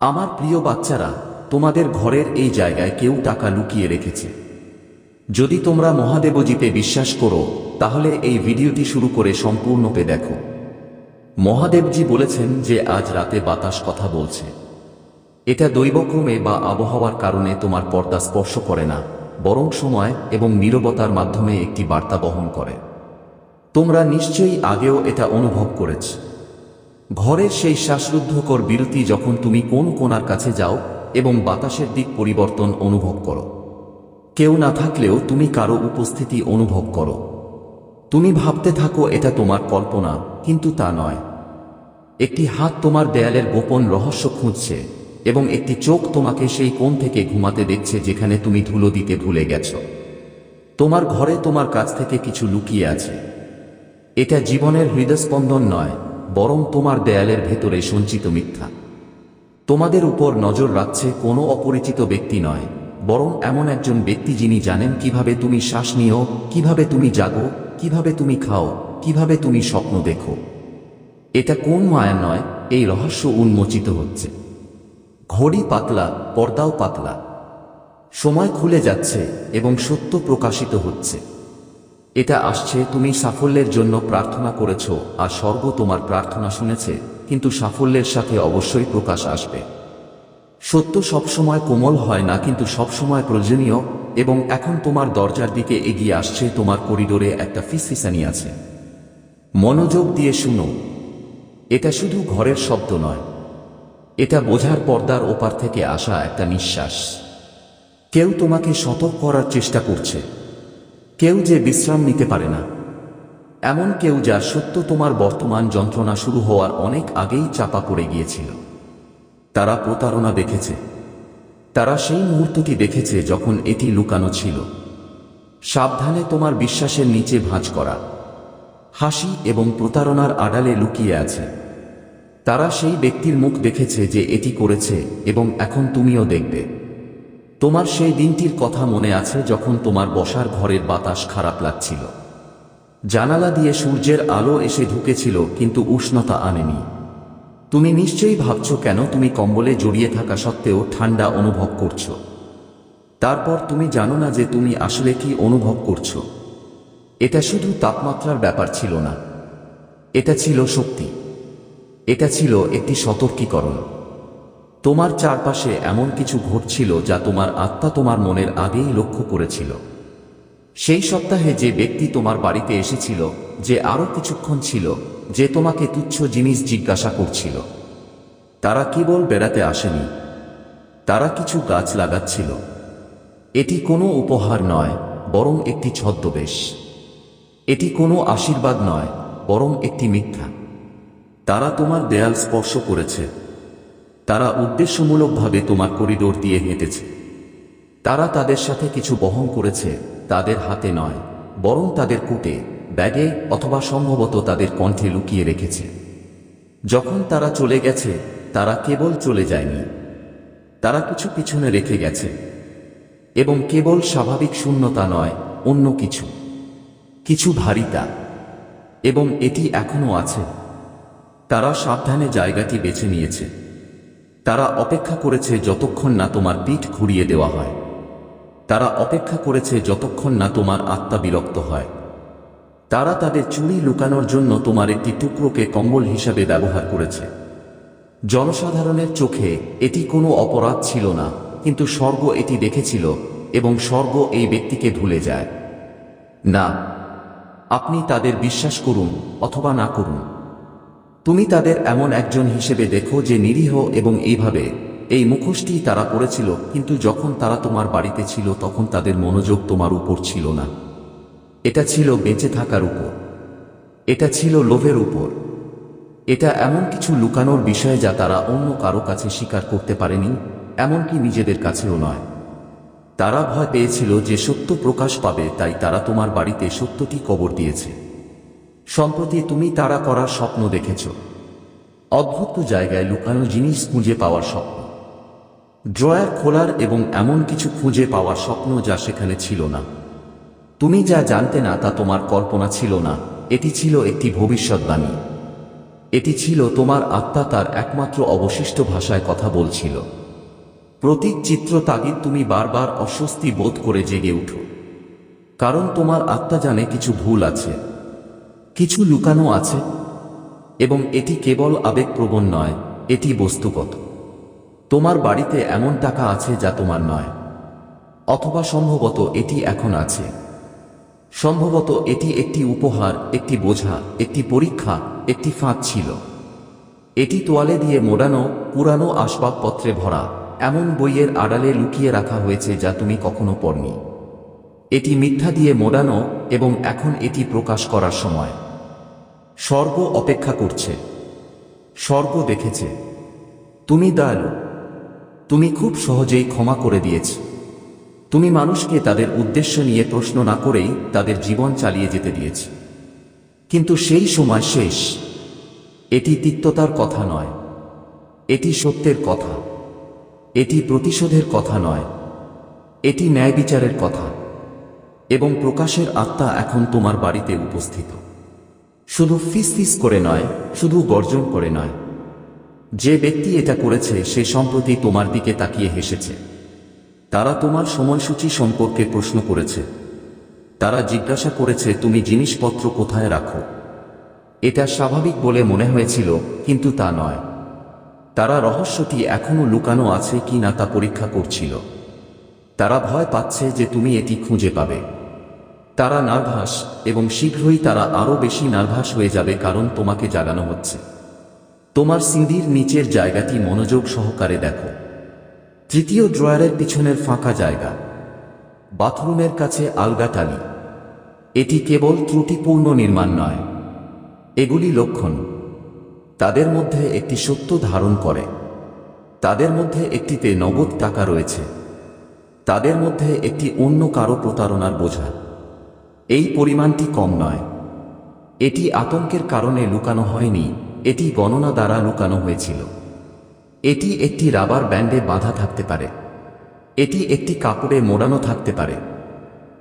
আমার প্রিয় বাচ্চারা, তোমাদের ঘরের এই জায়গায় কেউ টাকা লুকিয়ে রেখেছে। যদি তোমরা মহাদেবজিতে বিশ্বাস করো, তাহলে এই ভিডিওটি শুরু করে সম্পূর্ণপে দেখো। মহাদেবজি বলেছেন যে, আজ রাতে বাতাস কথা বলছে। এটা দৈবক্রমে বা আবহাওয়ার কারণে তোমার পর্দা স্পর্শ করে না, বরং সময় এবং নীরবতার মাধ্যমে একটি বার্তা বহন করে। তোমরা নিশ্চয়ই আগেও এটা অনুভব করেছ। ঘরের সেই শ্বাসরুদ্ধকর বিরতি যখন তুমি কোন কোনার কাছে যাও এবং বাতাসের দিক পরিবর্তন অনুভব করো। কেউ না থাকলেও তুমি কারও উপস্থিতি অনুভব করো। তুমি ভাবতে থাকো, এটা তোমার কল্পনা, কিন্তু তা নয়। একটি হাত তোমার দেয়ালের গোপন রহস্য খুঁজছে এবং একটি চোখ তোমাকে সেই কোণ থেকে ঘুমাতে দেখছে যেখানে তুমি ধুলো দিতে ভুলে গেছ। তোমার ঘরে তোমার কাছ থেকে কিছু লুকিয়ে আছে। এটা জীবনের হৃদস্পন্দন নয় বরং তোমার দেয়ালের ভেতরে সঞ্চিত মিথ্যা। তোমাদের উপর নজর রাখছে কোনো অপরিচিত ব্যক্তি নয়, বরং এমন একজন ব্যক্তি যিনি জানেন কীভাবে তুমি শ্বাস নিও, কীভাবে তুমি জাগো, কীভাবে তুমি খাও, কীভাবে তুমি স্বপ্ন দেখো। এটা কোন মায়া নয়, এই রহস্য উন্মোচিত হচ্ছে। ঘড়ি পাতলা, পর্দাও পাতলা। সময় খুলে যাচ্ছে এবং সত্য প্রকাশিত হচ্ছে। এটা আসছে, তুমি সাফল্যের জন্য প্রার্থনা করেছ, আর স্বর্গ তোমার প্রার্থনা শুনেছে, কিন্তু সাফল্যের সাথে অবশ্যই প্রকাশ আসবে। সত্য সবসময় কোমল হয় না, কিন্তু সবসময় প্রয়োজনীয়, এবং এখন তোমার দরজার দিকে এগিয়ে আসছে, তোমার করিডোরে একটা ফিসফিসানি আছে। মনোযোগ দিয়ে শুনো। এটা শুধু ঘরের শব্দ নয়। এটা বোঝার পর্দার ওপার থেকে আসা একটা নিঃশ্বাস। কেউ তোমাকে সতর্ক করার চেষ্টা করছে। কেউ যে বিশ্রাম নিতে পারে না। এমন কেউ যার সত্য তোমার বর্তমান যন্ত্রণা শুরু হওয়ার অনেক আগেই চাপা পড়ে গিয়েছিল। তারা প্রতারণা দেখেছে। তারা সেই মুহূর্তটি দেখেছে যখন এটি লুকানো ছিল। সাবধানে তোমার বিশ্বাসের নিচে ভাঁজ করা। হাসি এবং প্রতারণার আড়ালে লুকিয়ে আছে। তারা সেই ব্যক্তির মুখ দেখেছে যে এটি করেছে এবং এখন তুমিও দেখবে। তোমার সেই দিনটির কথা মনে আছে যখন তোমার বসার ঘরের বাতাস খারাপ লাগছিল। জানালা দিয়ে সূর্যের আলো এসে ঢুকেছিল, কিন্তু উষ্ণতা আনেনি। তুমি নিশ্চয়ই ভাবছ কেন তুমি কম্বলে জড়িয়ে থাকা সত্ত্বেও ঠান্ডা অনুভব করছ। তারপর তুমি জানো না যে তুমি আসলে কি অনুভব করছ। এটা শুধু তাপমাত্রার ব্যাপার ছিল না। এটা ছিল শক্তি। এটা ছিল একটি সতর্কীকরণ। তোমার চারপাশে এমন কিছু ঘটছিল যা তোমার আত্মা তোমার মনের আগেই লক্ষ্য করেছিল। সেই সপ্তাহে যে ব্যক্তি তোমার বাড়িতে এসেছিল, যে আরও কিছুক্ষণ ছিল, যে তোমাকে তুচ্ছ জিনিস জিজ্ঞাসা করছিল। তারা কেবল বেড়াতে আসেনি। তারা কিছু গাছ লাগাচ্ছিল। এটি কোনো উপহার নয়, বরং একটি ছদ্মবেশ। এটি কোনো আশীর্বাদ নয়, বরং একটি মিথ্যা। তারা তোমার দেয়াল স্পর্শ করেছে। তারা উদ্দেশ্যমূলকভাবে তোমার করিডোর দিয়ে হেঁটেছে। তারা তাদের সাথে কিছু বহন করেছে, তাদের হাতে নয়, বরং তাদের কুটে, ব্যাগে অথবা সম্ভবত তাদের কণ্ঠে লুকিয়ে রেখেছে। যখন তারা চলে গেছে, তারা কেবল চলে যায়নি। তারা কিছু পিছনে রেখে গেছে। এবং কেবল স্বাভাবিক শূন্যতা নয়, অন্য কিছু। কিছু ভারিতা। এবং এটি এখনও আছে। তারা সাবধানে জায়গাটি বেছে নিয়েছে। তারা অপেক্ষা করেছে যতক্ষণ না তোমার পিঠ ঘুরিয়ে দেওয়া হয়। তারা অপেক্ষা করেছে যতক্ষণ না তোমার আত্মা বিরক্ত হয়। তারা তাদের চুরি লুকানোর জন্য তোমার একটি টুকরোকে কম্বল হিসাবে ব্যবহার করেছে। জনসাধারণের চোখে এটি কোনো অপরাধ ছিল না, কিন্তু স্বর্গ এটি দেখেছিল এবং স্বর্গ এই ব্যক্তিকে ভুলে যায়। না, আপনি তাদের বিশ্বাস করুন অথবা না করুন। তুমি তাদের এমন একজন হিসেবে দেখো যে নিরীহ এবং এইভাবে, এই মুখোশটি তারা পড়েছিল, কিন্তু যখন তারা তোমার বাড়িতে ছিল তখন তাদের মনোযোগ তোমার উপর ছিল না। এটা ছিল বেঁচে থাকার উপর। এটা ছিল লোভের উপর। এটা এমন কিছু লুকানোর বিষয় যা তারা অন্য কারও কাছে স্বীকার করতে পারেনি, এমনকি নিজেদের কাছেও নয়। তারা ভয় পেয়েছিল যে সত্য প্রকাশ পাবে, তাই তারা তোমার বাড়িতে সত্যটি কবর দিয়েছে। সম্প্রতি তুমি তারা করার স্বপ্ন দেখেছ। অদ্ভুত জায়গায় লুকানো জিনিস খুঁজে পাওয়ার স্বপ্ন। ড্রয়ার খোলার এবং এমন কিছু খুঁজে পাওয়ার স্বপ্ন যা সেখানে ছিল না। তুমি যা জানতে না তা তোমার কল্পনা ছিল না। এটি ছিল একটি ভবিষ্যৎবাণী এটি ছিল তোমার আত্মা তার একমাত্র অবশিষ্ট ভাষায় কথা বলছিল। প্রতীক চিত্র তাগিদ তুমি বারবার অস্বস্তি বোধ করে জেগে উঠো। কারণ তোমার আত্মা জানে কিছু ভুল আছে। কিছু লুকানো আছে, এবং এটি কেবল আবেগপ্রবণ নয়, এটি বস্তুগত। তোমার বাড়িতে এমন টাকা আছে যা তোমার নয়, অথবা সম্ভবত এটি এখন আছে। সম্ভবত এটি একটি উপহার, একটি বোঝা, একটি পরীক্ষা, একটি ফাঁদ ছিল। এটি তোয়ালে দিয়ে মোড়ানো, পুরানো আসবাবপত্রে ভরা, এমন বইয়ের আড়ালে লুকিয়ে রাখা হয়েছে যা তুমি কখনো পড়নি। এটি মিথ্যা দিয়ে মোড়ানো, এবং এখন এটি প্রকাশ করার সময়। স্বর্গ অপেক্ষা করছে। স্বর্গ দেখেছে। তুমি দয়ালু। তুমি খুব সহজেই ক্ষমা করে দিয়েছ। তুমি মানুষকে তাদের উদ্দেশ্য নিয়ে প্রশ্ন না করেই তাদের জীবন চালিয়ে যেতে দিয়েছ। কিন্তু সেই সময় শেষ। এটি তিক্ততার কথা নয়। এটি সত্যের কথা। এটি প্রতিশোধের কথা নয়। এটি ন্যায় বিচারের কথা। এবং প্রকাশের আত্মা এখন তোমার বাড়িতে উপস্থিত। শুধু ফিস ফিস করে নয়, শুধু গর্জন করে নয়। যে ব্যক্তি এটা করেছে, সে সম্প্রতি তোমার দিকে তাকিয়ে হেসেছে। তারা তোমার সময়সূচি সম্পর্কে প্রশ্ন করেছে। তারা জিজ্ঞাসা করেছে, তুমি জিনিসপত্র কোথায় রাখো? এটা স্বাভাবিক বলে মনে হয়েছিল, কিন্তু তা নয়। তারা রহস্যটি এখনও লুকানো আছে কি না তা পরীক্ষা করছিল। তারা ভয় পাচ্ছে যে তুমি এটি খুঁজে পাবে। তারা নার্ভাস এবং শীঘ্রই তারা আরও বেশি নার্ভাস হয়ে যাবে কারণ তোমাকে জাগানো হচ্ছে। তোমার সিঁড়ির নিচের জায়গাটি মনোযোগ সহকারে দেখো। তৃতীয় ড্রয়ারের পিছনের ফাঁকা জায়গা। বাথরুমের কাছে আলগা টালি। এটি কেবল ত্রুটিপূর্ণ নির্মাণ নয়। এগুলি লক্ষণ। তাদের মধ্যে একটি সত্য ধারণ করে। তাদের মধ্যে একটিতে নগদ টাকা রয়েছে। তাদের মধ্যে একটি অন্য কারও প্রতারণার বোঝা। এই পরিমাণটি কম নয়। এটি আতঙ্কের কারণে লুকানো হয়নি, এটি গণনা দ্বারা লুকানো হয়েছিল। এটি একটি রাবার ব্যান্ডে বাধা থাকতে পারে। এটি একটি কাপড়ে মোড়ানো থাকতে পারে।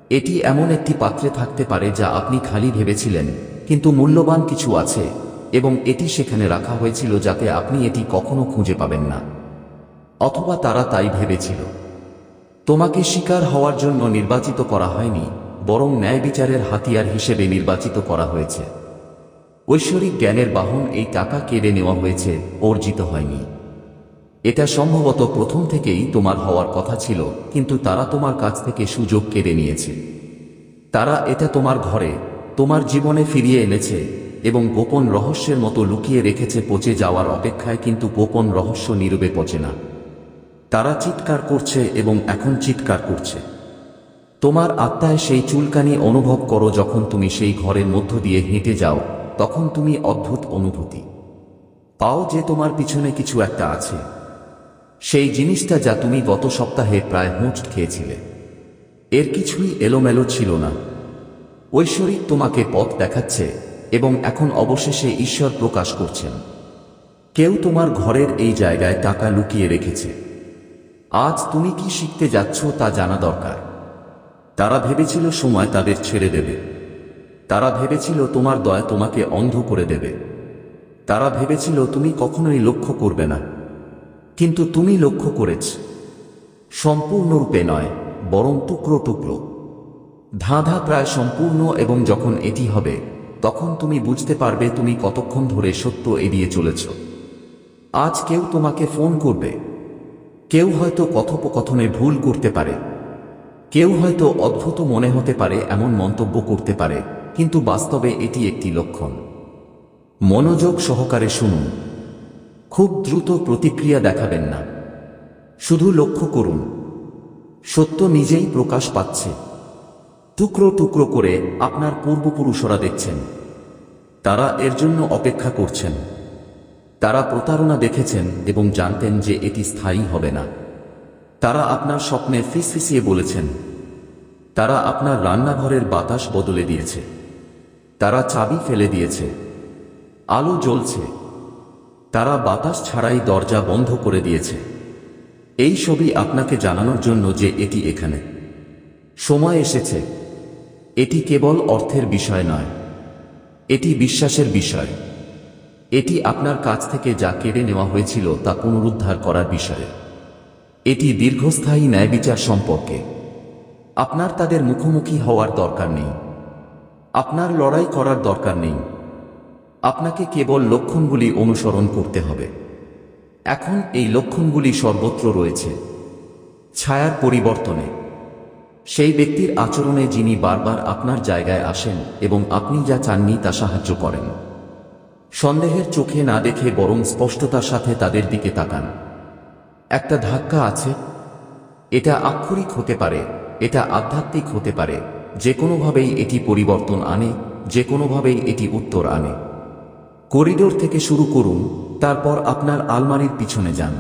এটি এমন একটি পাত্রে থাকতে পারে যা আপনি খালি ভেবেছিলেন, কিন্তু মূল্যবান কিছু আছে, এবং এটি সেখানে রাখা হয়েছিল যাতে আপনি এটি কখনো খুঁজে পাবেন না। অথবা তারা তাই ভেবেছিল। তোমাকে শিকার হওয়ার জন্য নির্বাচিত করা হয়নি বরং ন্যায় বিচারের হাতিয়ার হিসেবে নির্বাচিত করা হয়েছে। ঐশ্বরিক জ্ঞানের বাহন এই টাকা কেড়ে নেওয়া হয়েছে, অর্জিত হয়নি। এটা সম্ভবত প্রথম থেকেই তোমার হওয়ার কথা ছিল, কিন্তু তারা তোমার কাছ থেকে সুযোগ কেড়ে নিয়েছে। তারা এটা তোমার ঘরে, তোমার জীবনে ফিরিয়ে এনেছে এবং গোপন রহস্যের মতো লুকিয়ে রেখেছে পচে যাওয়ার অপেক্ষায় কিন্তু গোপন রহস্য নীরবে পচে না। তারা চিৎকার করছে এবং এখন চিৎকার করছে। তোমার আত্মায় সেই চুলকানি অনুভব করো যখন তুমি সেই ঘরের মধ্য দিয়ে হেঁটে যাও, তখন তুমি অদ্ভুত অনুভূতি। পাও যে তোমার পিছনে কিছু একটা আছে। সেই জিনিসটা যা তুমি গত সপ্তাহে প্রায় হোঁচ খেয়েছিলে। এর কিছুই এলোমেলো ছিল না। ঐশ্বরিক তোমাকে পথ দেখাচ্ছে এবং এখন অবশেষে ঈশ্বর প্রকাশ করছেন। কেউ তোমার ঘরের এই জায়গায় টাকা লুকিয়ে রেখেছে। আজ তুমি কি শিখতে যাচ্ছ তা জানা দরকার। তারা ভেবেছিল সময় তাদের ছেড়ে দেবে। তারা ভেবেছিল তোমার দয়া তোমাকে অন্ধ করে দেবে। তারা ভেবেছিল তুমি কখনোই লক্ষ্য করবে না। কিন্তু তুমি লক্ষ্য করেছ। সম্পূর্ণরূপে নয়, বরং টুকরো টুকরো। ধাঁধা প্রায় সম্পূর্ণ এবং যখন এটি হবে, তখন তুমি বুঝতে পারবে তুমি কতক্ষণ ধরে সত্য এড়িয়ে চলেছ। আজ কেউ তোমাকে ফোন করবে। কেউ হয়তো কথোপকথনে ভুল করতে পারে। কেউ হয়তো অদ্ভুত মনে হতে পারে এমন মন্তব্য করতে পারে, কিন্তু বাস্তবে এটি একটি লক্ষণ। মনোযোগ সহকারে শুনুন। খুব দ্রুত প্রতিক্রিয়া দেখাবেন না। শুধু লক্ষ্য করুন। সত্য নিজেই প্রকাশ পাচ্ছে। টুকরো টুকরো করে আপনার পূর্বপুরুষরা দেখছেন। তারা এর জন্য অপেক্ষা করছেন। তারা প্রতারণা দেখেছেন এবং জানতেন যে এটি স্থায়ী হবে না। তারা আপনার স্বপ্নে ফিসফিসিয়ে বলেছেন। তারা আপনার রান্নাঘরের বাতাস বদলে দিয়েছে। তারা চাবি ফেলে দিয়েছে। আলো জ্বলছে। তারা বাতাস ছাড়াই দরজা বন্ধ করে দিয়েছে। এই সবই আপনাকে জানানোর জন্য যে এটি এখানে। সময় এসেছে। এটি কেবল অর্থের বিষয় নয়। এটি বিশ্বাসের বিষয়। এটি আপনার কাছ থেকে যা কেড়ে নেওয়া হয়েছিল তা পুনরুদ্ধার করার বিষয়ে। এটি দীর্ঘস্থায়ী ন্যায় বিচার সম্পর্কে। আপনার তাদের মুখোমুখি হওয়ার দরকার নেই। আপনার লড়াই করার দরকার নেই। আপনাকে কেবল লক্ষণগুলি অনুসরণ করতে হবে। এখন এই লক্ষণগুলি সর্বত্র রয়েছে। ছায়ার পরিবর্তনে। সেই ব্যক্তির আচরণে যিনি বারবার আপনার জায়গায় আসেন এবং আপনি যা চাননি তা সাহায্য করেন। সন্দেহের চোখে না দেখে বরং স্পষ্টতার সাথে তাদের দিকে তাকান। একটা ধাক্কা আছে। এটা আক্ষরিক হতে পারে, এটা আধ্যাত্মিক হতে পারে। যে কোনোভাবেই এটি পরিবর্তন আনে যে কোনোভাবেই এটি উত্তর আনে। করিডোর থেকে শুরু করুন, তারপর আপনার আলমারির পিছনে যান।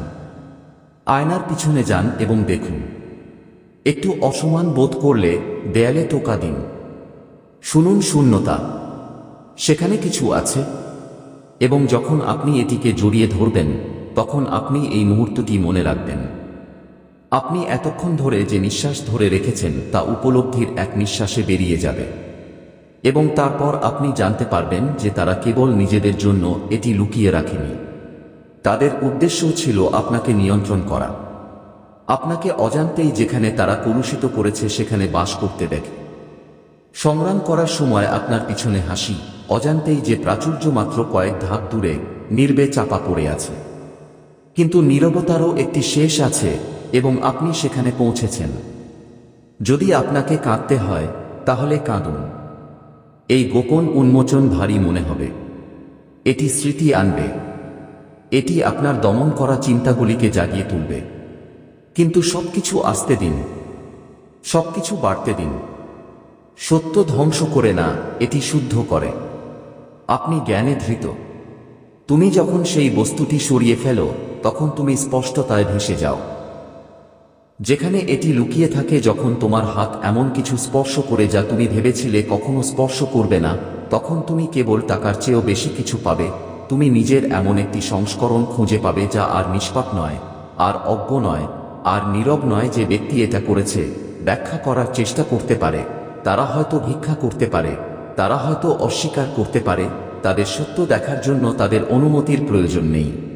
আয়নার পিছনে যান এবং দেখুন। একটু অসমান বোধ করলে দেয়ালে টোকা দিন। শুনুন শূন্যতা। সেখানে কিছু আছে। এবং যখন আপনি এটিকে জড়িয়ে ধরবেন তখন আপনি এই মুহূর্তটি মনে রাখবেন। আপনি এতক্ষণ ধরে যে নিঃশ্বাস ধরে রেখেছেন তা উপলব্ধির এক নিঃশ্বাসে বেরিয়ে যাবে। এবং তারপর আপনি জানতে পারবেন যে তারা কেবল নিজেদের জন্য এটি লুকিয়ে রাখেনি। তাদের উদ্দেশ্য ছিল আপনাকে নিয়ন্ত্রণ করা। আপনাকে অজান্তেই যেখানে তারা কলুষিত করেছে সেখানে বাস করতে দেখে। সংগ্রাম করার সময় আপনার পিছনে হাসি, অজান্তেই যে প্রাচুর্য মাত্র কয়েক ধাপ দূরে, নির্বে চাপা পড়ে আছে। কিন্তু নীরবতারও একটি শেষ আছে এবং আপনি সেখানে পৌঁছেছেন। যদি আপনাকে কাঁদতে হয়, তাহলে কাঁদুন। এই গোপন উন্মোচন ভারী মনে হবে। এটি স্মৃতি আনবে। এটি আপনার দমন করা চিন্তাগুলিকে জাগিয়ে তুলবে। কিন্তু সবকিছু আসতে দিন। সবকিছু বাড়তে দিন। সত্য ধ্বংস করে না, এটি শুদ্ধ করে। আপনি জ্ঞানে ধৃত। তুমি যখন সেই বস্তুটি সরিয়ে ফেলো তখন তুমি স্পষ্টতায় ভেসে যাও। যেখানে এটি লুকিয়ে থাকে যখন তোমার হাত এমন কিছু স্পর্শ করে যা তুমি ভেবেছিলে কখনো স্পর্শ করবে না, তখন তুমি কেবল টাকার চেয়েও বেশি কিছু পাবে। তুমি নিজের এমন একটি সংস্করণ খুঁজে পাবে যা আর নিষ্পাপ নয়, আর অজ্ঞ নয়, আর নীরব নয় যে ব্যক্তি এটা করেছে। ব্যাখ্যা করার চেষ্টা করতে পারে। তারা হয়তো ভিক্ষা করতে পারে। তারা হয়তো অস্বীকার করতে পারে। তাদের সত্য দেখার জন্য তাদের অনুমতির প্রয়োজন নেই।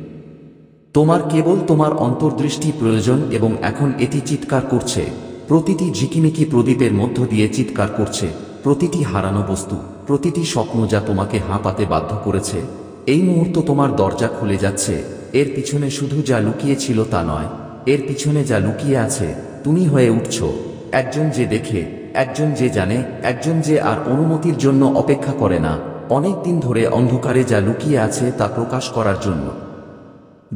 তোমার কেবল তোমার অন্তর্দৃষ্টি প্রয়োজন এবং এখন এটি চিৎকার করছে। প্রতিটি ঝিকিমিকি প্রদীপের মধ্য দিয়ে চিৎকার করছে। প্রতিটি হারানো বস্তু, প্রতিটি স্বপ্ন যা তোমাকে হাঁপাতে বাধ্য করেছে। এই মুহূর্ত তোমার দরজা খুলে যাচ্ছে। এর পিছনে শুধু যা লুকিয়ে ছিল তা নয়, এর পিছনে যা লুকিয়ে আছে, তুমি হয়ে উঠছ। একজন যে দেখে, একজন যে জানে, একজন যে আর অনুমতির জন্য অপেক্ষা করে না। অনেক দিন ধরে অন্ধকারে যা লুকিয়ে আছে তা প্রকাশ করার জন্য।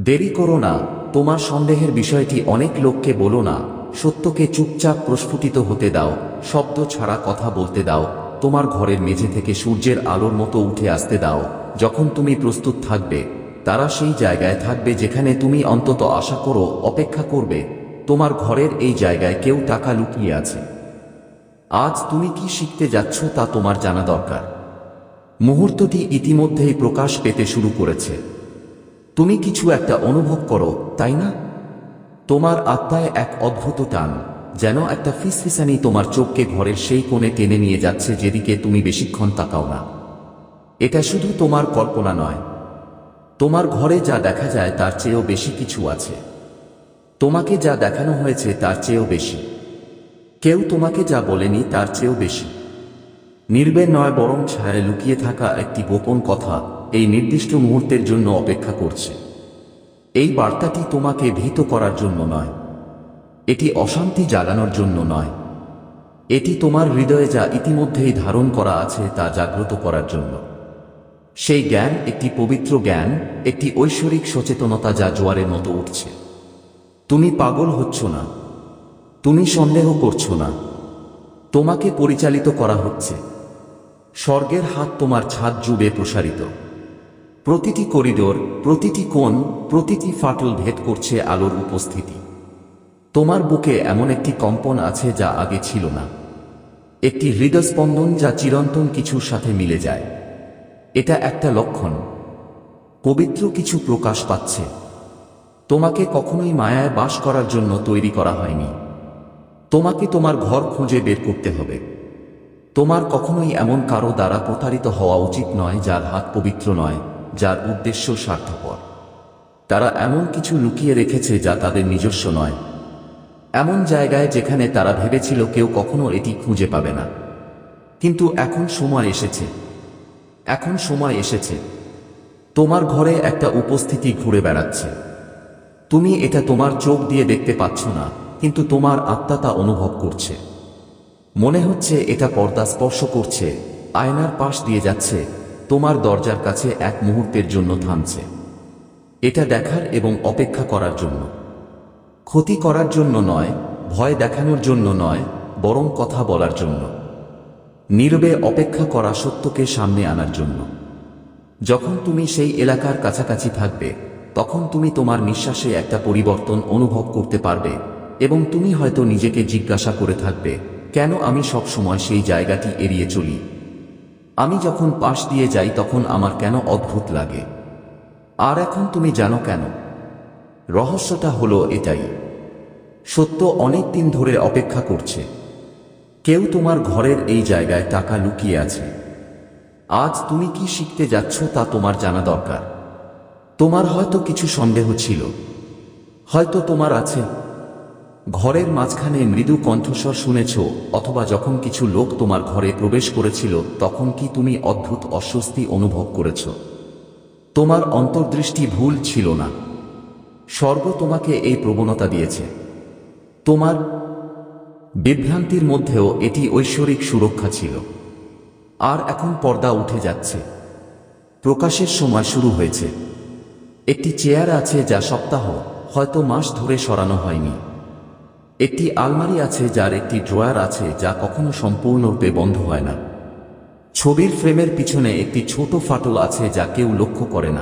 দেরি করো না, তোমার সন্দেহের বিষয়টি অনেক লোককে বলো না, সত্যকে চুপচাপ প্রস্ফুটিত হতে দাও, শব্দ ছাড়া কথা বলতে দাও, তোমার ঘরের মেঝে থেকে সূর্যের আলোর মতো উঠে আসতে দাও, যখন তুমি প্রস্তুত থাকবে, তারা সেই জায়গায় থাকবে যেখানে তুমি অন্তত আশা করো, অপেক্ষা করবে, তোমার ঘরের এই জায়গায় কেউ টাকা লুকিয়ে আছে। আজ তুমি কি শিখতে যাচ্ছ তা তোমার জানা দরকার। মুহূর্তটি ইতিমধ্যেই প্রকাশ পেতে শুরু করেছে। তুমি কিছু একটা অনুভব করো, তাই না? তোমার আত্মায় এক অদ্ভুত টান, যেন একটা ফিসফিসানি তোমার চোখকে ঘরের সেই কোণে টেনে নিয়ে যাচ্ছে যেদিকে তুমি বেশিক্ষণ তাকাও না। এটা শুধু তোমার কল্পনা নয়। তোমার ঘরে যা দেখা যায় তার চেয়েও বেশি কিছু আছে। তোমাকে যা দেখানো হয়েছে তার চেয়েও বেশি। কেউ তোমাকে যা বলেনি তার চেয়েও বেশি। নির্বের নয় বরং ছায়ায় লুকিয়ে থাকা একটি গোপন কথা এই নির্দিষ্ট মুহূর্তের জন্য অপেক্ষা করছে। এই বার্তাটি তোমাকে ভীত করার জন্য নয়। এটি অশান্তি জাগানোর জন্য নয়। এটি তোমার হৃদয়ে যা ইতিমধ্যেই ধারণ করা আছে তা জাগ্রত করার জন্য। সেই জ্ঞান একটি পবিত্র জ্ঞান, একটি ঐশ্বরিক সচেতনতা যা জোয়ারের মতো উঠছে। তুমি পাগল হচ্ছ না। তুমি সন্দেহ করছ না। তোমাকে পরিচালিত করা হচ্ছে। স্বর্গের হাত তোমার ছাদ জুড়ে প্রসারিত। প্রতিটি করিডোর, প্রতিটি কোণ, প্রতিটি ফাটল ভেদ করছে আলোর উপস্থিতি। তোমার বুকে এমন একটি কম্পন আছে যা আগে ছিল না। একটি হৃদস্পন্দন যা চিরন্তন কিছুর সাথে মিলে যায়। এটা একটা লক্ষণ। পবিত্র কিছু প্রকাশ পাচ্ছে। তোমাকে কখনোই মায়ায় বাস করার জন্য তৈরি করা হয়নি। তোমাকে তোমার ঘর খুঁজে বের করতে হবে। তোমার কখনোই এমন কারও দ্বারা প্রতারিত হওয়া উচিত নয় যার হাত পবিত্র নয়। যার উদ্দেশ্য স্বার্থপর। তারা এমন কিছু লুকিয়ে রেখেছে যা তাদের নিজস্ব নয়। এমন জায়গায় যেখানে তারা ভেবেছিল কেউ কখনো এটি খুঁজে পাবে না। কিন্তু এখন সময় এসেছে। এখন সময় এসেছে। তোমার ঘরে একটা উপস্থিতি ঘুরে বেড়াচ্ছে। তুমি এটা তোমার চোখ দিয়ে দেখতে পাচ্ছ না, কিন্তু তোমার আত্মা তা অনুভব করছে। মনে হচ্ছে এটা পর্দা স্পর্শ করছে, আয়নার পাশ দিয়ে যাচ্ছে তোমার দরজার কাছে এক মুহূর্তের জন্য থামছে। এটা দেখার এবং অপেক্ষা করার জন্য। ক্ষতি করার জন্য নয়, ভয় দেখানোর জন্য নয়, বরং কথা বলার জন্য। নীরবে অপেক্ষা করা সত্যকে সামনে আনার জন্য। যখন তুমি সেই এলাকার কাছাকাছি থাকবে, তখন তুমি তোমার নিঃশ্বাসে একটা পরিবর্তন অনুভব করতে পারবে এবং তুমি হয়তো নিজেকে জিজ্ঞাসা করে থাকবে, কেন আমি সব সময় সেই জায়গাটি এড়িয়ে চলি? আমি যখন পাশ দিয়ে যাই তখন আমার কেন অদ্ভুত লাগে? আর এখন তুমি জানো কেন? রহস্যটা হলো এটাই। সত্য অনেক দিন ধরে অপেক্ষা করছে। কেউ তোমার ঘরের এই জায়গায় টাকা লুকিয়ে আছে। আজ তুমি কি শিখতে যাচ্ছ তা তোমার জানা দরকার। তোমার হয়তো কিছু সন্দেহ ছিল। হয়তো তোমার আছে। ঘরের মাঝখানে মৃদু কণ্ঠস্বর শুনেছ, অথবা যখন কিছু লোক তোমার ঘরে প্রবেশ করেছিল, তখন কি তুমি অদ্ভুত অস্বস্তি অনুভব করেছ? তোমার অন্তর্দৃষ্টি ভুল ছিল না। স্বর্গ তোমাকে এই প্রবণতা দিয়েছে। তোমার বিভ্রান্তির মধ্যেও এটি ঐশ্বরিক সুরক্ষা ছিল। আর এখন পর্দা উঠে যাচ্ছে। প্রকাশের সময় শুরু হয়েছে। একটি চেয়ার আছে যা সপ্তাহ, হয়তো মাস ধরে সরানো হয়নি। একটি আলমারি আছে যার একটি ড্রয়ার আছে যা কখনো সম্পূর্ণরূপে বন্ধ হয় না। ছবির ফ্রেমের পিছনে একটি ছোট ফাটল আছে যা কেউ লক্ষ্য করে না।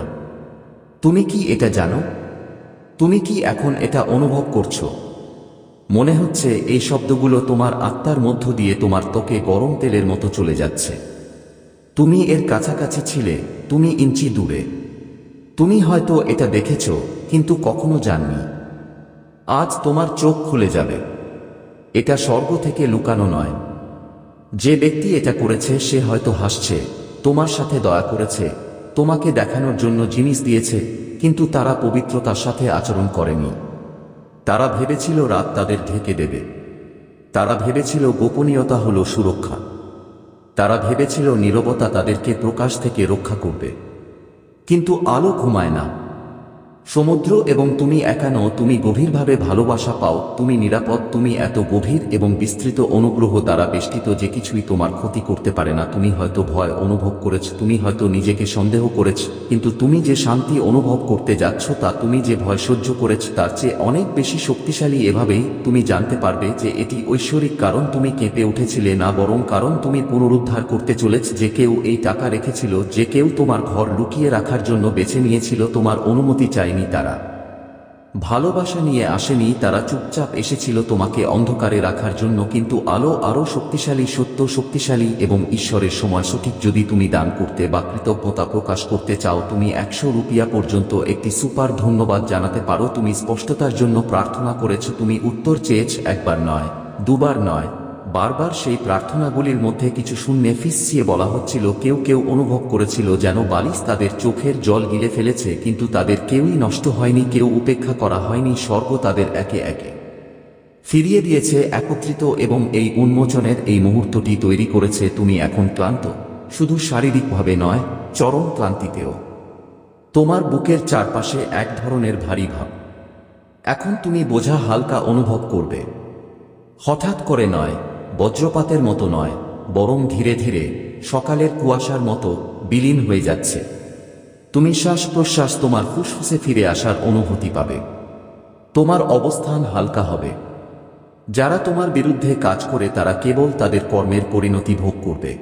তুমি কি এটা জানো? তুমি কি এখন এটা অনুভব করছ? মনে হচ্ছে এই শব্দগুলো তোমার আত্মার মধ্য দিয়ে তোমার ত্বকে গরম তেলের মতো চলে যাচ্ছে। তুমি এর কাছাকাছি ছিলে, তুমি ইঞ্চি দূরে। তুমি হয়তো এটা দেখেছ, কিন্তু কখনো জাননি। আজ তোমার চোখ খুলে যাবে। এটা স্বর্গ থেকে লুকানো নয়। যে ব্যক্তি এটা করেছে, সে হয়তো হাসছে, তোমার সাথে দয়া করেছে, তোমাকে দেখানোর জন্য জিনিস দিয়েছে, কিন্তু তারা পবিত্রতার সাথে আচরণ করেনি। তারা ভেবেছিল রাত তাদের ঢেকে দেবে। তারা ভেবেছিল গোপনীয়তা হল সুরক্ষা। তারা ভেবেছিল নীরবতা তাদেরকে প্রকাশ থেকে রক্ষা করবে। কিন্তু আলো ঘুমায় না। সমুদ্র এবং তুমি একানো, তুমি গভীরভাবে ভালোবাসা পাও, তুমি নিরাপদ, তুমি এত গভীর এবং বিস্তৃত অনুগ্রহ দ্বারা বেষ্টিত যে কিছুই তোমার ক্ষতি করতে পারে না। তুমি হয়তো ভয় অনুভব করেছ, তুমি হয়তো নিজেকে সন্দেহ করেছ, কিন্তু তুমি যে শান্তি অনুভব করতে যাচ্ছ, তা তুমি যে ভয় সহ্য করেছ, তার চেয়ে অনেক বেশি শক্তিশালী এভাবেই তুমি জানতে পারবে যে এটি ঐশ্বরিক কারণ তুমি কেঁপে উঠেছিলে না, বরং কারণ তুমি পুনরুদ্ধার করতে চলেছ, যে কেউ এই টাকা রেখেছিল, যে কেউ তোমার ঘর লুকিয়ে রাখার জন্য বেছে নিয়েছিল, তোমার অনুমতি চাইনি তারা। ভালোবাসা নিয়ে আসেনি তারা চুপচাপ এসেছিল তোমাকে অন্ধকারে রাখার জন্য, কিন্তু আলো আরও শক্তিশালী, সত্য শক্তিশালী এবং ঈশ্বরের সময় সঠিক যদি তুমি দান করতে বা কৃতজ্ঞতা প্রকাশ করতে চাও, তুমি একশো রুপিয়া পর্যন্ত একটি সুপার ধন্যবাদ জানাতে পারো। তুমি স্পষ্টতার জন্য প্রার্থনা করেছ, তুমি উত্তর চেয়েছ, একবার নয়, দুবার নয়। বারবার সেই প্রার্থনাগুলির মধ্যে কিছু শূন্যে ফিসছিয়ে বলা হচ্ছিল, কেউ কেউ অনুভব করেছিল যেন বালিশ তাদের চোখের জল গিলে ফেলেছে, কিন্তু তাদের কেউই নষ্ট হয়নি, কেউ উপেক্ষা করা হয়নি, স্বর্গ তাদের একে একে ফিরিয়ে দিয়েছে, একত্রিত এবং এই উন্মোচনের এই মুহূর্তটি তৈরি করেছে, তুমি এখন ক্লান্ত। শুধু শারীরিকভাবে নয়, চরম ক্লান্তিতেও। তোমার বুকের চারপাশে এক ধরনের ভারী ভাব। এখন তুমি বোঝা হালকা অনুভব করবে। হঠাৎ করে নয় বজ্রপাতের মতো নয়, বরং ধীরে ধীরে সকালের কুয়াশার মতো বিলীন হয়ে যাচ্ছে। তুমি শ্বাস প্রশ্বাস তোমার ফুসফুসে ফিরে আসার অনুভূতি পাবে। তোমার অবস্থান হালকা হবে। যারা তোমার বিরুদ্ধে কাজ করে তারা কেবল তাদের কর্মের পরিণতি ভোগ করবে।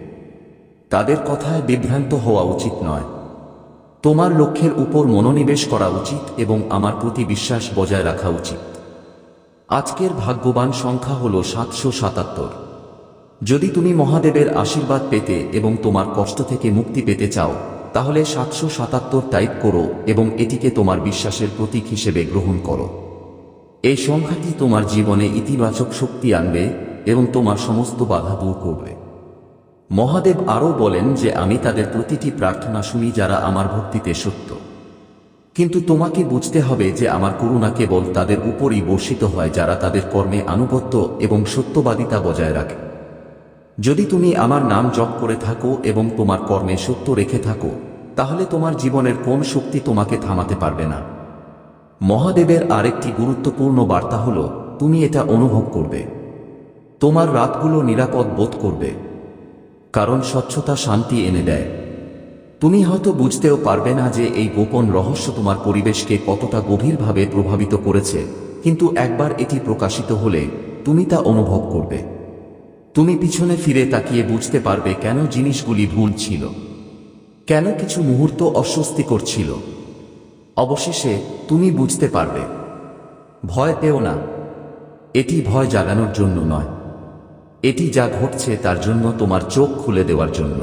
তাদের কথায় বিভ্রান্ত হওয়া উচিত নয়। তোমার লক্ষ্যের উপর মনোনিবেশ করা উচিত এবং আমার প্রতি বিশ্বাস বজায় রাখা উচিত। আজকের ভাগ্যবান সংখ্যা হল সাতশো সাতাত্তর। যদি তুমি মহাদেবের আশীর্বাদ পেতে এবং তোমার কষ্ট থেকে মুক্তি পেতে চাও, তাহলে সাতশো সাতাত্তর টাইপ করো এবং এটিকে তোমার বিশ্বাসের প্রতীক হিসেবে গ্রহণ করো। এই সংখ্যাটি তোমার জীবনে ইতিবাচক শক্তি আনবে এবং তোমার সমস্ত বাধা দূর করবে। মহাদেব আরও বলেন যে আমি তাদের প্রতিটি প্রার্থনা শুনি যারা আমার ভক্তিতে সত্য। কিন্তু তোমাকে বুঝতে হবে যে আমার করুণা কেবল তাদের উপরই বর্ষিত হয় যারা তাদের কর্মে আনুগত্য এবং সত্যবাদিতা বজায় রাখে। যদি তুমি আমার নাম জপ করে থাকো এবং তোমার কর্মে সত্য রেখে থাকো, তাহলে তোমার জীবনের কোন শক্তি তোমাকে থামাতে পারবে না। মহাদেবের আরেকটি গুরুত্বপূর্ণ বার্তা হল, তুমি এটা অনুভব করবে। তোমার রাতগুলো নিরাপদ বোধ করবে। কারণ স্বচ্ছতা শান্তি এনে দেয়। তুমি হয়তো বুঝতেও পারবে না যে এই গোপন রহস্য তোমার পরিবেশকে কতটা গভীরভাবে প্রভাবিত করেছে, কিন্তু একবার এটি প্রকাশিত হলে তুমি তা অনুভব করবে। তুমি পিছনে ফিরে তাকিয়ে বুঝতে পারবে কেন জিনিসগুলি ভুল ছিল। কেন কিছু মুহূর্ত অস্বস্তিকর ছিল অবশেষে তুমি বুঝতে পারবে। ভয় পেও না। এটি ভয় জাগানোর জন্য নয়। এটি যা ঘটছে তার জন্য তোমার চোখ খুলে দেওয়ার জন্য।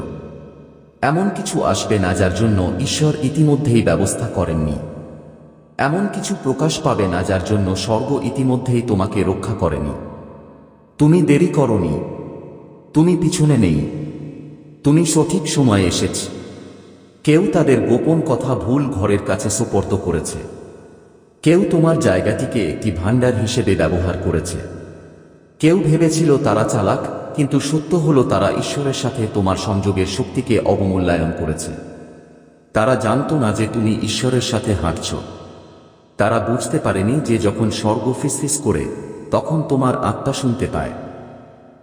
এমন কিছু আসবে না যার জন্য ঈশ্বর ইতিমধ্যেই ব্যবস্থা করেননি। এমন কিছু প্রকাশ পাবে না যার জন্য স্বর্গ ইতিমধ্যেই তোমাকে রক্ষা করেনি। তুমি দেরি করনি। তুমি পিছনে নেই। তুমি সঠিক সময়ে এসেছ। কেউ তাদের গোপন কথা ভুল ঘরের কাছে সোপর্দ করেছে। কেউ তোমার জায়গাটিকে একটি ভাণ্ডার হিসেবে ব্যবহার করেছে। কেউ ভেবেছিল তারা চালাক, কিন্তু সত্য হলো তারা ঈশ্বরের সাথে তোমার সংযোগের শক্তিকে অবমূল্যায়ন করেছে। তারা জানতো না যে তুমি ঈশ্বরের সাথে হাঁটছ। তারা বুঝতে পারেনি যে যখন স্বর্গ ফিসফিস করে, তখন তোমার আত্মা শুনতে পায়।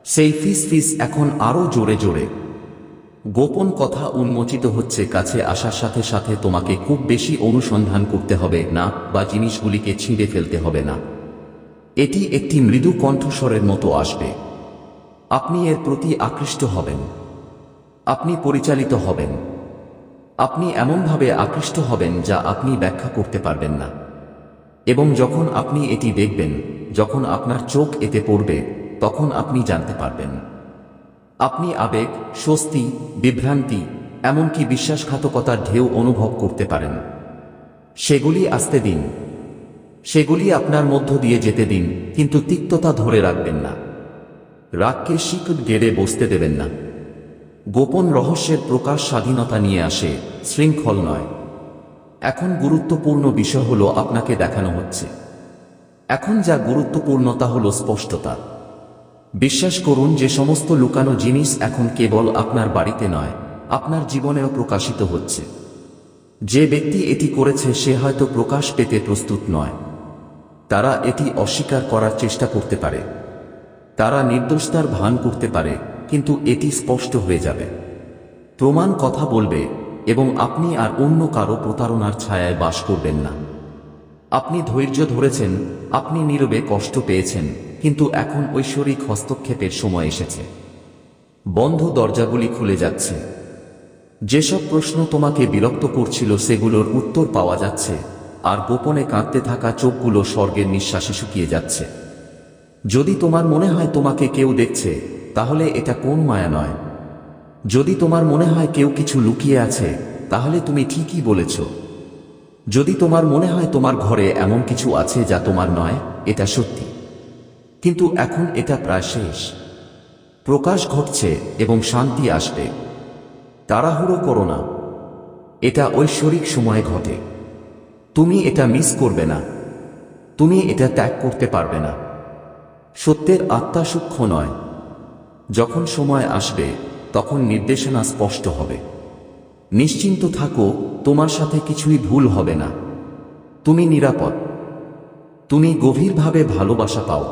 সেই ফিস ফিস এখন আরও জোরে জোরে। গোপন কথা উন্মোচিত হচ্ছে কাছে আসার সাথে সাথে তোমাকে খুব বেশি অনুসন্ধান করতে হবে না বা জিনিসগুলিকে ছিঁড়ে ফেলতে হবে না। এটি একটি মৃদু কণ্ঠস্বরের মতো আসবে। আপনি এর প্রতি আকৃষ্ট হবেন। আপনি পরিচালিত হবেন। আপনি এমনভাবে আকৃষ্ট হবেন যা আপনি ব্যাখ্যা করতে পারবেন না। এবং যখন আপনি এটি দেখবেন, যখন আপনার চোখ এতে পড়বে তখন আপনি জানতে পারবেন। আপনি আবেগ, স্বস্তি, বিভ্রান্তি, এমনকি বিশ্বাসঘাতকতার ঢেউ অনুভব করতে পারেন। সেগুলি আসতে দিন। সেগুলি আপনার মধ্য দিয়ে যেতে দিন, কিন্তু তিক্ততা ধরে রাখবেন না। রাগকে শিকট গেড়ে বসতে দেবেন না। গোপন রহস্যের প্রকাশ স্বাধীনতা নিয়ে আসে, শৃঙ্খল নয়। এখন গুরুত্বপূর্ণ বিষয় হলো আপনাকে দেখানো হচ্ছে। এখন যা গুরুত্বপূর্ণতা হলো স্পষ্টতা। বিশ্বাস করুন যে সমস্ত লুকানো জিনিস এখন কেবল আপনার বাড়িতে নয়, আপনার জীবনেও প্রকাশিত হচ্ছে। যে ব্যক্তি এটি করেছে সে হয়তো প্রকাশ পেতে প্রস্তুত নয়। তারা এটি অস্বীকার করার চেষ্টা করতে পারে। তারা নির্দোষতার ভান করতে পারে, কিন্তু এটি স্পষ্ট হয়ে যাবে। প্রমাণ কথা বলবে এবং আপনি আর অন্য কারও প্রতারণার ছায়ায় বাস করবেন না। আপনি ধৈর্য ধরেছেন, আপনি নীরবে কষ্ট পেয়েছেন, কিন্তু এখন ঐশ্বরিক হস্তক্ষেপের সময় এসেছে। বন্ধ দরজাগুলি খুলে যাচ্ছে। যেসব প্রশ্ন তোমাকে বিরক্ত করছিল সেগুলোর উত্তর পাওয়া যাচ্ছে, আর গোপনে কাঁদতে থাকা চোখগুলো স্বর্গের নিঃশ্বাসে শুকিয়ে যাচ্ছে। যদি তোমার মনে হয় তোমাকে কেউ দেখছে, তাহলে এটা কোন মায়া নয়। যদি তোমার মনে হয় কেউ কিছু লুকিয়ে আছে, তাহলে তুমি ঠিকই বলেছ। যদি তোমার মনে হয় তোমার ঘরে এমন কিছু আছে যা তোমার নয়, এটা সত্যি। কিন্তু এখন এটা প্রায় শেষ। প্রকাশ ঘটছে এবং শান্তি আসবে। তাড়াহুড়ো করো না। এটা ঐশ্বরিক সময়ে ঘটে। তুমি এটা মিস করবে না। তুমি এটা ত্যাগ করতে পারবে না। সত্যের আত্মা সূক্ষ্ম নয়। যখন সময় আসবে, তখন নির্দেশনা স্পষ্ট হবে। নিশ্চিন্ত থাকো তোমার সাথে কিছুই ভুল হবে না। তুমি নিরাপদ। তুমি গভীরভাবে ভালোবাসা পাও।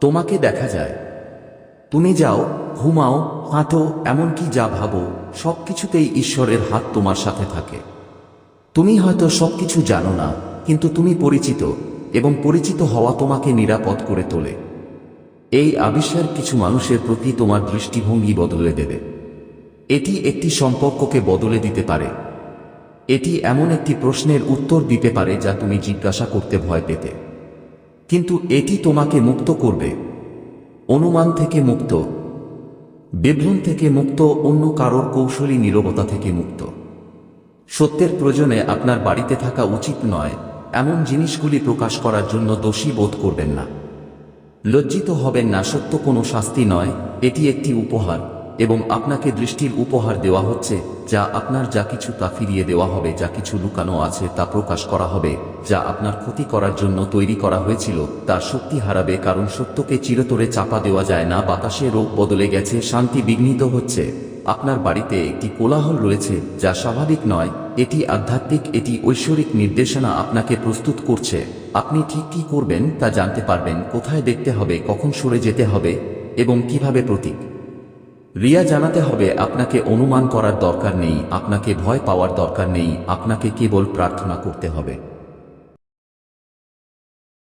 তোমাকে দেখা যায়। তুমি যাও, ঘুমাও, হাঁটো, এমনকি যা ভাবো, সবকিছুতেই ঈশ্বরের হাত তোমার সাথে থাকে। তুমি হয়তো সবকিছু জানো না, কিন্তু তুমি পরিচিত এবং পরিচিত হওয়া তোমাকে নিরাপদ করে তোলে। এই আবিষ্কার কিছু মানুষের প্রতি তোমার দৃষ্টিভঙ্গি বদলে দেবে। এটি একটি সম্পর্ককে বদলে দিতে পারে। এটি এমন একটি প্রশ্নের উত্তর দিতে পারে যা তুমি জিজ্ঞাসা করতে ভয় পেতে। কিন্তু এটি তোমাকে মুক্ত করবে। অনুমান থেকে মুক্ত। বিভ্রম থেকে মুক্ত অন্য কারোর কৌশলী নীরবতা থেকে মুক্ত। সত্যের প্রয়োজনে আপনার বাড়িতে থাকা উচিত নয়, এমন জিনিসগুলি প্রকাশ করার জন্য দোষী বোধ করবেন না। লজ্জিত হবেন না, সত্য কোনো শাস্তি নয়, এটি একটি উপহার। এবং আপনাকে দৃষ্টির উপহার দেওয়া হচ্ছে, যা আপনার যা কিছু তা ফিরিয়ে দেওয়া হবে, যা কিছু লুকানো আছে তা প্রকাশ করা হবে, যা আপনার ক্ষতি করার জন্য তৈরি করা হয়েছিল তার শক্তি হারাবে কারণ সত্যকে চিরতরে চাপা দেওয়া যায় না, বাতাসে রোগ বদলে গেছে, শান্তি বিঘ্নিত হচ্ছে। আপনার বাড়িতে একটি কোলাহল রয়েছে, যা স্বাভাবিক নয়, এটি আধ্যাত্মিক, এটি ঐশ্বরিক নির্দেশনা আপনাকে প্রস্তুত করছে। আপনি ঠিক কী করবেন তা জানতে পারবেন, কোথায় দেখতে হবে, কখন সরে যেতে হবে, এবং কীভাবে প্রতীক। রিয়া জানাতে হবে, আপনাকে অনুমান করার দরকার নেই, আপনাকে ভয় পাওয়ার দরকার নেই, আপনাকে কেবল প্রার্থনা করতে হবে।